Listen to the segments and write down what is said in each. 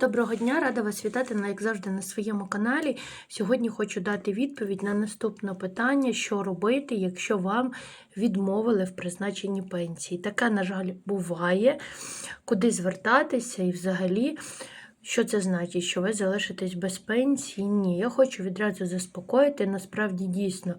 Доброго дня, рада вас вітати як завжди, на своєму каналі. Сьогодні хочу дати відповідь на наступне питання, що робити, якщо вам відмовили в призначенні пенсії. Таке, на жаль, буває, куди звертатися і взагалі. Що це значить? Що ви залишитесь без пенсії? Ні, я хочу відразу заспокоїти. Насправді дійсно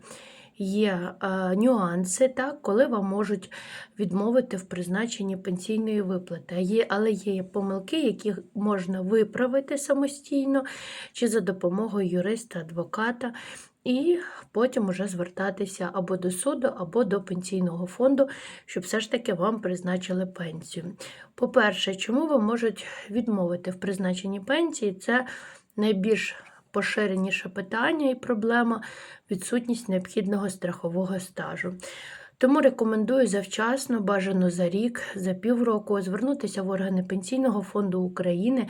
є е, нюанси, так, коли вам можуть відмовити в призначенні пенсійної виплати. Є, але є помилки, які можна виправити самостійно чи за допомогою юриста, адвоката. І потім уже звертатися або до суду, або до пенсійного фонду, щоб все ж таки вам призначили пенсію. По-перше, чому ви можуть відмовити в призначенні пенсії? Це найбільш поширеніше питання і проблема відсутність необхідного страхового стажу. Тому рекомендую завчасно, бажано за рік, за півроку звернутися в органи Пенсійного фонду України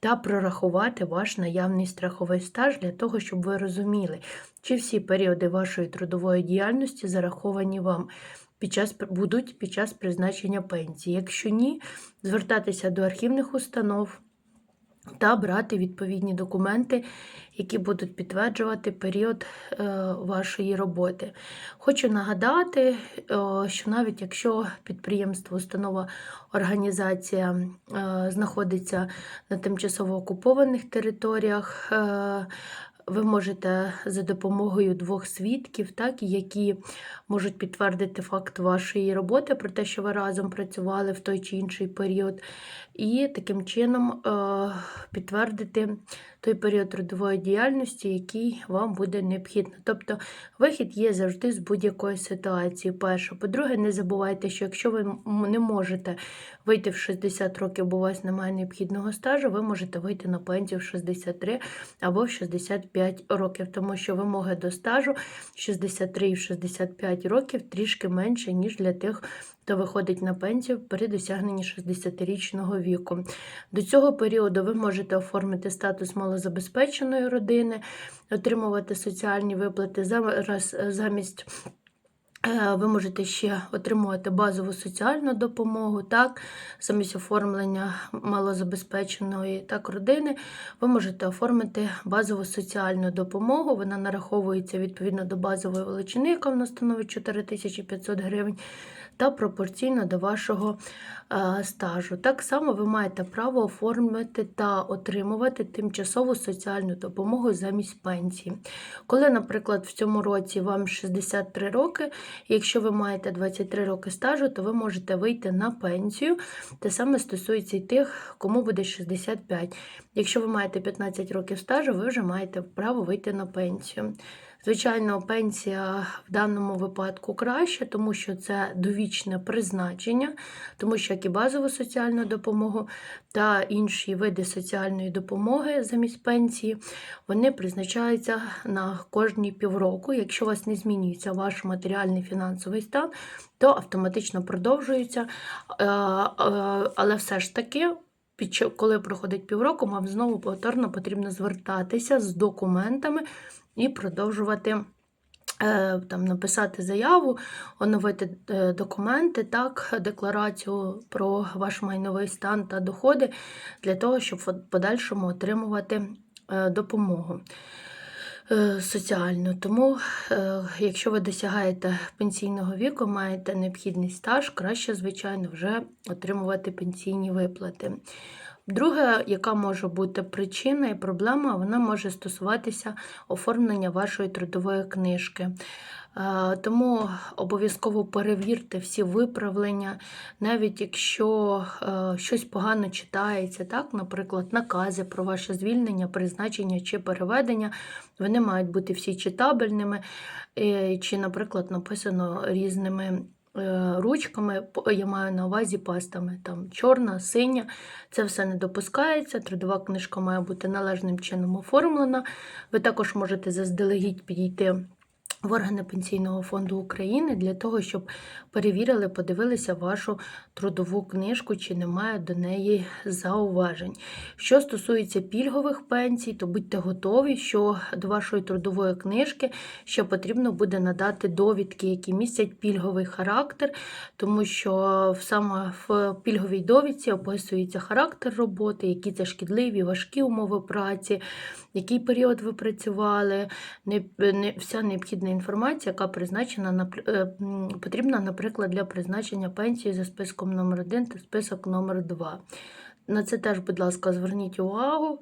та прорахувати ваш наявний страховий стаж для того, щоб ви розуміли, чи всі періоди вашої трудової діяльності зараховані вам під час будуть під час призначення пенсії. Якщо ні, звертатися до архівних установ та брати відповідні документи, які будуть підтверджувати період е, вашої роботи. Хочу нагадати, е, що навіть якщо підприємство, установа, організація е, знаходиться на тимчасово окупованих територіях, ви можете за допомогою двох свідків, так, які можуть підтвердити факт вашої роботи про те, що ви разом працювали в той чи інший період, і таким чином е, підтвердити той період трудової діяльності, який вам буде необхідно. Тобто вихід є завжди з будь-якої ситуації. Перше. По-друге, не забувайте, що якщо ви не можете вийти в 60 років, бо у вас немає необхідного стажу, ви можете вийти на пенсію в 63 або в 65 років, тому що вимоги до стажу 63 і 65 років трішки менше, ніж для тих, хто виходить на пенсію при досягненні 60-річного віку. До цього періоду ви можете оформити статус малозабезпеченої родини, отримувати соціальні виплати замість. Е, ви можете ще отримувати базову соціальну допомогу, так, замість оформлення малозабезпеченої так, родини, ви можете оформити базову соціальну допомогу. Вона нараховується відповідно до базової величини, яка в нас становить 4500 гривень, та пропорційно до вашого е, стажу. Так само ви маєте право оформити та отримувати тимчасову соціальну допомогу замість пенсії. Коли, наприклад, в цьому році вам 63 роки, якщо ви маєте 23 роки стажу, то ви можете вийти на пенсію. Те саме стосується й тих, кому буде 65. Якщо ви маєте 15 років стажу, ви вже маєте право вийти на пенсію. Звичайно, пенсія в даному випадку краще, тому що це довічне призначення, тому що як і базову соціальну допомогу та інші види соціальної допомоги замість пенсії, вони призначаються на кожні півроку. Якщо у вас не змінюється ваш матеріальний фінансовий стан, то автоматично продовжується. Е, е, але все ж таки. Коли проходить півроку, вам знову повторно потрібно звертатися з документами і продовжувати е, там Написати заяву, оновити е, документи, так, декларацію про ваш майновий стан та доходи для того, щоб в подальшому отримувати е, допомогу соціальну. Тому, якщо ви досягаєте пенсійного віку, маєте необхідний стаж, краще, звичайно, вже отримувати пенсійні виплати. Друге, яка може бути причина і проблема, вона може стосуватися оформлення вашої трудової книжки. Е, тому обов'язково перевірте всі виправлення, навіть якщо е, щось погано читається, так, наприклад, накази про ваше звільнення, призначення чи переведення, вони мають бути всі читабельними, е, чи, наприклад, написано різними. Е, ручками, я маю на увазі пастами. Там чорна, синя, це все не допускається. Трудова книжка має бути належним чином оформлена. Ви також можете заздалегідь підійти в органи Пенсійного фонду України для того, щоб перевірили, подивилися вашу трудову книжку, чи немає до неї зауважень. Що стосується пільгових пенсій, то будьте готові, що до вашої трудової книжки ще потрібно буде надати довідки, які містять пільговий характер, тому що саме в пільговій довідці описується характер роботи, які це шкідливі, важкі умови праці, який період ви працювали, вся необхідна інформація, яка призначена е, потрібна, наприклад, для призначення пенсії за списком номер 1 та список номер 2 На це теж, будь ласка, зверніть увагу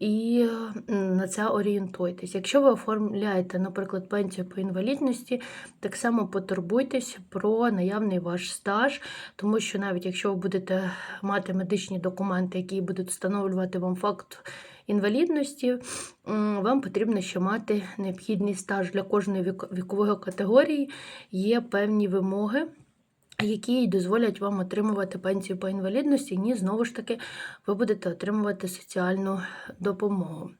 і на це орієнтуйтесь. Якщо ви оформляєте, наприклад, пенсію по інвалідності, так само потурбуйтесь про наявний ваш стаж, тому що навіть якщо ви будете мати медичні документи, які будуть встановлювати вам факт інвалідності, вам потрібно ще мати необхідний стаж для кожної вікової категорії. Є певні вимоги. Які дозволять вам отримувати пенсію по інвалідності, ні, знову ж таки, ви будете отримувати соціальну допомогу.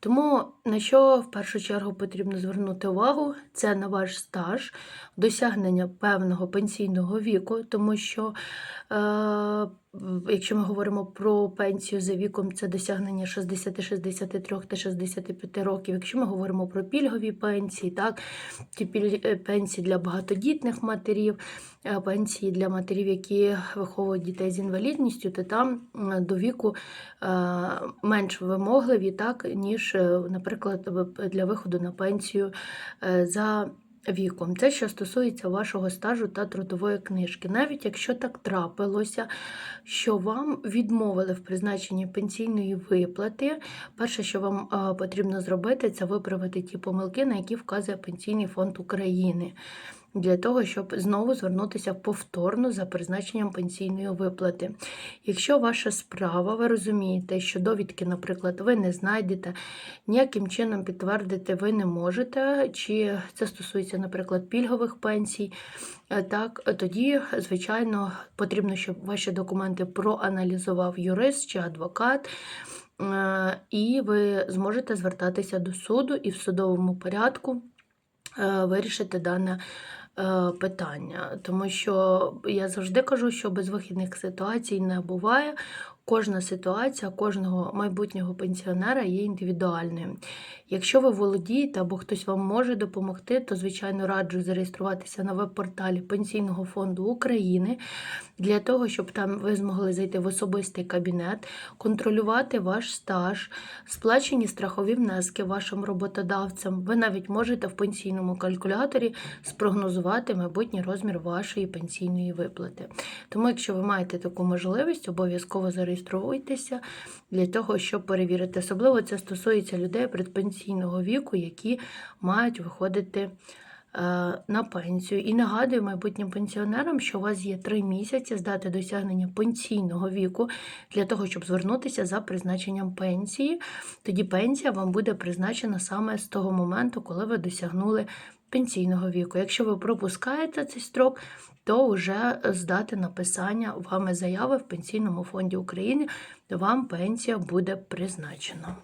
Тому на що в першу чергу потрібно звернути увагу, це на ваш стаж, досягнення певного пенсійного віку, тому що е, якщо ми говоримо про пенсію за віком, це досягнення 60, 63 та 65 років. Якщо ми говоримо про пільгові пенсії, так, ті е, пенсії для багатодітних матерів, е, пенсії для матерів, які виховують дітей з інвалідністю, то там до віку е, менш вимогливі, так, ніж, наприклад, для виходу на пенсію за віком. Це що стосується вашого стажу та трудової книжки. Навіть якщо так трапилося, що вам відмовили в призначенні пенсійної виплати, перше, що вам потрібно зробити, це виправити ті помилки, на які вказує Пенсійний фонд України. Для того, щоб знову звернутися повторно за призначенням пенсійної виплати. Якщо ваша справа, ви розумієте, що довідки, наприклад, ви не знайдете, ніяким чином підтвердити ви не можете, чи це стосується, наприклад, пільгових пенсій, е, так, тоді, звичайно, потрібно, щоб ваші документи проаналізував юрист чи адвокат. е, І ви зможете звертатися до суду і в судовому порядку е, вирішити дане питання. Тому що я завжди кажу, що безвихідних ситуацій не буває. Кожна ситуація кожного майбутнього пенсіонера є індивідуальною. Якщо ви володієте або хтось вам може допомогти, то звичайно раджу зареєструватися на веб-порталі Пенсійного фонду України для того, щоб там ви змогли зайти в особистий кабінет, контролювати ваш стаж, сплачені страхові внески вашим роботодавцям. Ви навіть можете в пенсійному калькуляторі спрогнозувати майбутній розмір вашої пенсійної виплати. Тому, якщо ви маєте таку можливість, обов'язково зареєструйтеся для того, щоб перевірити. Особливо це стосується людей предпенсійного віку, які мають виходити е, на пенсію. І нагадую майбутнім пенсіонерам, що у вас є три місяці з дати досягнення пенсійного віку для того, щоб звернутися за призначенням пенсії. Тоді пенсія вам буде призначена саме з того моменту, коли ви досягнули пенсійного віку. Якщо ви пропускаєте цей строк, то вже з дати написання вами заяви в Пенсійному фонді України вам пенсія буде призначена.